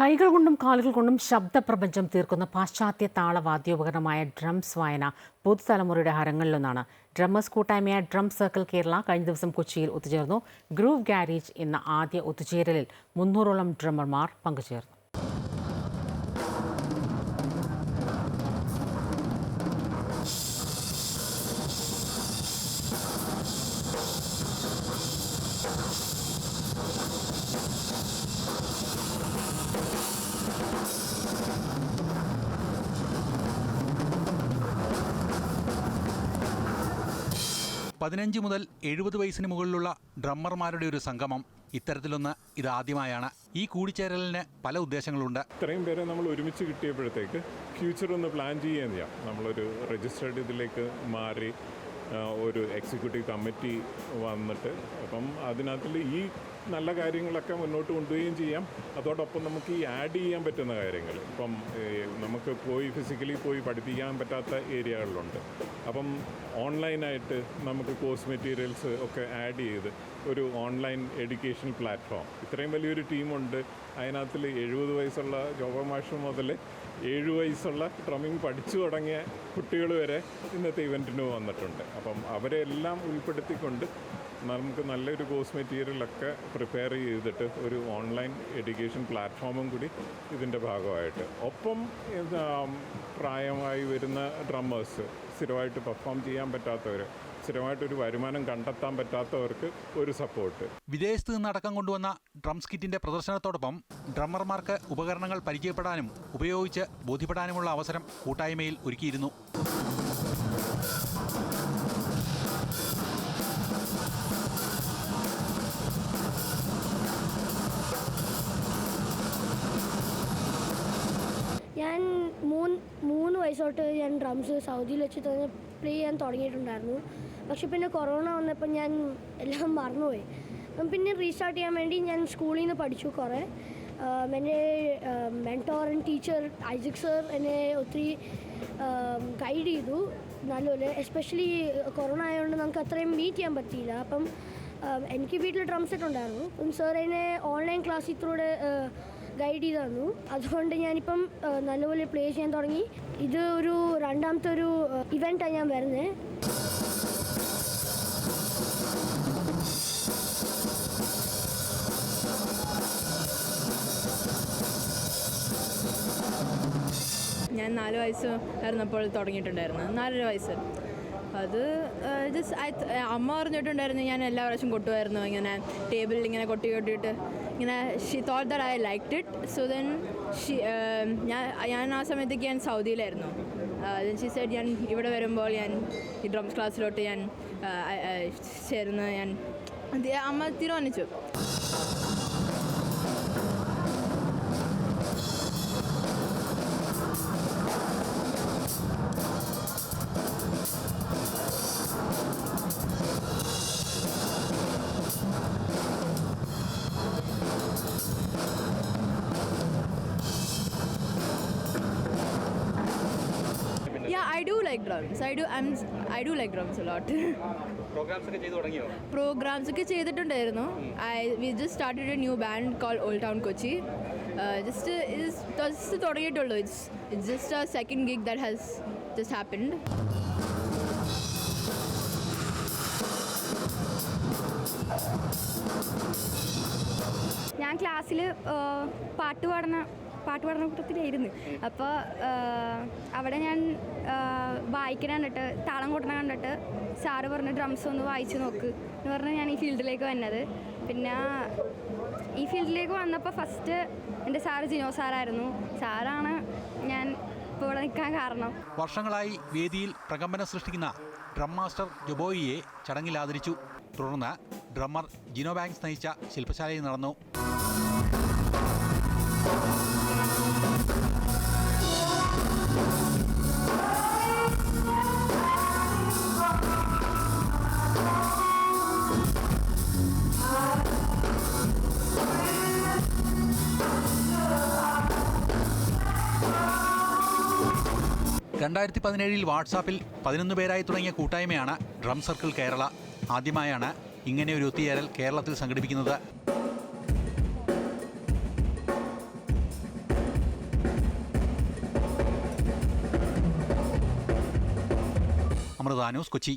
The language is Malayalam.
കൈകൾ കൊണ്ടും കാലുകൾ കൊണ്ടും ശബ്ദപ്രപഞ്ചം തീർക്കുന്ന പാശ്ചാത്യ താളവാദ്യോപകരണമായ ഡ്രംസ് വായന പുതുതലമുറയുടെ ഹരങ്ങളിലൊന്നാണ്. ഡ്രമ്മേഴ്സ് കൂട്ടായ്മയായ ഡ്രം സർക്കിൾ കേരള കഴിഞ്ഞ ദിവസം കൊച്ചിയിൽ ഒത്തുചേർന്നു. ഗ്രൂവ് ഗാരേജ് എന്ന ആദ്യ ഒത്തുചേരലിൽ മുന്നൂറോളം ഡ്രമ്മർമാർ പങ്കുചേർന്നു. പതിനഞ്ച് മുതൽ എഴുപത് വയസ്സിന് മുകളിലുള്ള ഡ്രമ്മർമാരുടെ ഒരു സംഗമം ഇത്തരത്തിലൊന്ന് ഇതാദ്യമായാണ്. ഈ കൂടിച്ചേരലിന് പല ഉദ്ദേശങ്ങളുണ്ട്. ഇത്രയും പേരെ നമ്മൾ ഒരുമിച്ച് കിട്ടിയപ്പോഴത്തേക്ക് ഫ്യൂച്ചർ ഒന്ന് പ്ലാൻ ചെയ്യാൻ ചെയ്യാം നമ്മളൊരു രജിസ്റ്റേർഡ് ഇതിലേക്ക് മാറി ഒരു എക്സിക്യൂട്ടീവ് കമ്മിറ്റി വന്നിട്ട് അപ്പം അതിനകത്തിൽ ഈ നല്ല കാര്യങ്ങളൊക്കെ മുന്നോട്ട് കൊണ്ടുപോവുകയും ചെയ്യാം. അതോടൊപ്പം നമുക്ക് ഈ ആഡ് ചെയ്യാൻ പറ്റുന്ന കാര്യങ്ങൾ. ഇപ്പം നമുക്ക് പോയി ഫിസിക്കലി പോയി പഠിപ്പിക്കാൻ പറ്റാത്ത ഏരിയകളിലുണ്ട് അപ്പം ഓൺലൈനായിട്ട് നമുക്ക് കോഴ്സ് മെറ്റീരിയൽസ് ഒക്കെ ആഡ് ചെയ്ത് ഒരു ഓൺലൈൻ എഡ്യൂക്കേഷൻ പ്ലാറ്റ്ഫോം ഇത്രയും വലിയൊരു ടീമുണ്ട് അതിനകത്തിൽ എഴുപത് വയസ്സുള്ള ജോബ മാഷ് മുതൽ ഏഴ് വയസ്സുള്ള ഡ്രമ്മിങ് പഠിച്ചു തുടങ്ങിയ കുട്ടികൾ വരെ ഇന്നത്തെ ഇവന്റിന് വന്നിട്ടുണ്ട്. അപ്പം അവരെ എല്ലാം ഉൾപ്പെടുത്തിക്കൊണ്ട് നമുക്ക് നല്ലൊരു കോഴ്സ് മെറ്റീരിയലൊക്കെ പ്രിപ്പയർ ചെയ്തിട്ട് ഒരു ഓൺലൈൻ എഡ്യൂക്കേഷൻ പ്ലാറ്റ്ഫോമും കൂടി ഇതിന്റെ ഭാഗമായിട്ട്. ഒപ്പം പ്രായമായി വരുന്ന ഡ്രമ്മേഴ്സ് സ്ഥിരമായിട്ട് പെർഫോം ചെയ്യാൻ പറ്റാത്തവർ സ്ഥിരമായിട്ടൊരു വരുമാനം കണ്ടെത്താൻ പറ്റാത്തവർക്ക് ഒരു സപ്പോർട്ട്. വിദേശത്ത് നിന്നടക്കം കൊണ്ടുവന്ന ഡ്രംസ് കിറ്റിന്റെ പ്രദർശനത്തോടൊപ്പം ഡ്രമ്മർമാർക്ക് ഉപകരണങ്ങൾ പരിചയപ്പെടാനും ഉപയോഗിച്ച് ബോധ്യപ്പെടാനുമുള്ള അവസരം കൂട്ടായ്മയിൽ ഒരുക്കിയിരുന്നു. ഞാൻ മൂന്ന് മൂന്ന് വയസ്സോട്ട് ഞാൻ ഡ്രംസ് സൗദിയിൽ വെച്ച് തന്നെ പ്ലേ ചെയ്യാൻ തുടങ്ങിയിട്ടുണ്ടായിരുന്നു. പക്ഷെ പിന്നെ കൊറോണ വന്നപ്പോൾ ഞാൻ എല്ലാം മറന്നുപോയി. പിന്നെ റീസ്റ്റാർട്ട് ചെയ്യാൻ വേണ്ടി ഞാൻ സ്കൂളിൽ നിന്ന് പഠിച്ചു കുറേ. എന്റെ mentor and teacher Isaac sir എന്നെ ഒത്തിരി ഗൈഡ് ചെയ്തു. നല്ലപോലെ എസ്പെഷ്യലി കൊറോണ ആയതുകൊണ്ട് നമുക്ക് അത്രയും മീറ്റ് ചെയ്യാൻ പറ്റിയില്ല. അപ്പം എനിക്ക് വീട്ടിൽ ഡ്രംസ് സെറ്റ് ഉണ്ടായിരുന്നു. സാർ എന്നെ ഓൺലൈൻ ക്ലാസ്സിൽ ത്രൂടെ ഗൈഡ് ചെയ്ത് തന്നു അതുകൊണ്ട് ഞാനിപ്പം നല്ലപോലെ പ്ലേ ചെയ്യാൻ തുടങ്ങി. ഇത് ഒരു രണ്ടാമത്തെ ഒരു ഇവന്റാണ് ഞാൻ വരുന്നത് ഞാൻ നാല് വയസ്സ് ആയിരുന്നപ്പോൾ തുടങ്ങിയിട്ടുണ്ടായിരുന്നു. നാലര വയസ്സ്. അത് ജസ്റ്റ് അമ്മ പറഞ്ഞിട്ടുണ്ടായിരുന്നു ഞാൻ എല്ലാ പ്രാവശ്യം കൊട്ടുമായിരുന്നു. ഇങ്ങനെ ടേബിളിൽ ഇങ്ങനെ കൊട്ടി കൊട്ടിയിട്ട്. ഇങ്ങനെ she thought that I like it so then she ഞാൻ ഞാൻ ആ സമയത്തേക്ക് ഞാൻ സൗദിയിലായിരുന്നു. ഷി സൈഡ് ഞാൻ ഇവിടെ വരുമ്പോൾ ഞാൻ ഈ ഡ്രംസ് ക്ലാസ്സിലോട്ട് ഞാൻ ചേർന്ന് ഞാൻ അമ്മ തീരുമാനിച്ചു. Yeah, drums I do I I do. I'm. I do like drums a lot. Programmes ഒക്കെ പ്രോഗ്രാംസ് ചെയ്തിട്ടുണ്ടായിരുന്നു I've just started a new band call old town Kochi just just തുടങ്ങിയിട്ടുള്ളൂ it's it's just a second gig that has just happened ഞാൻ ക്ലാസ്സിൽ പാട്ട് പാടുന്ന പാട്ട് പഠന കൂട്ടത്തിലായിരുന്നു. അപ്പോൾ അവിടെ ഞാൻ വായിക്കണ കണ്ടിട്ട് താളം കൂട്ടണ കണ്ടിട്ട് സാറ് പറഞ്ഞ് ഡ്രംസ് ഒന്ന് വായിച്ചു നോക്ക് എന്ന് പറഞ്ഞ് ഞാൻ ഈ ഫീൽഡിലേക്ക് വന്നത്. പിന്നെ ഈ ഫീൽഡിലേക്ക് വന്നപ്പോൾ ഫസ്റ്റ് എന്റെ സാറ് ജിനോ സാറായിരുന്നു. സാറാണ് ഞാൻ ഇപ്പോൾ ഇവിടെ നിൽക്കാൻ കാരണം. വർഷങ്ങളായി വേദിയിൽ പ്രകമ്പനം സൃഷ്ടിക്കുന്ന ഡ്രം മാസ്റ്റർ ജുബോയിയെ ചടങ്ങിൽ ആദരിച്ചു. തുടർന്ന് ഡ്രമ്മർ ജിനോ ബാങ്ക്സ് നയിച്ച ശില്പശാലയിൽ നടന്നു. രണ്ടായിരത്തി പതിനേഴിൽ വാട്സാപ്പിൽ പതിനൊന്ന് പേരായി തുടങ്ങിയ കൂട്ടായ്മയാണ് ഡ്രം സർക്കിൾ കേരള. ആദ്യമായാണ് ഇങ്ങനെ ഒരു ഒത്തുചേരൽ കേരളത്തിൽ സംഘടിപ്പിക്കുന്നത്. അമൃത കൊച്ചി.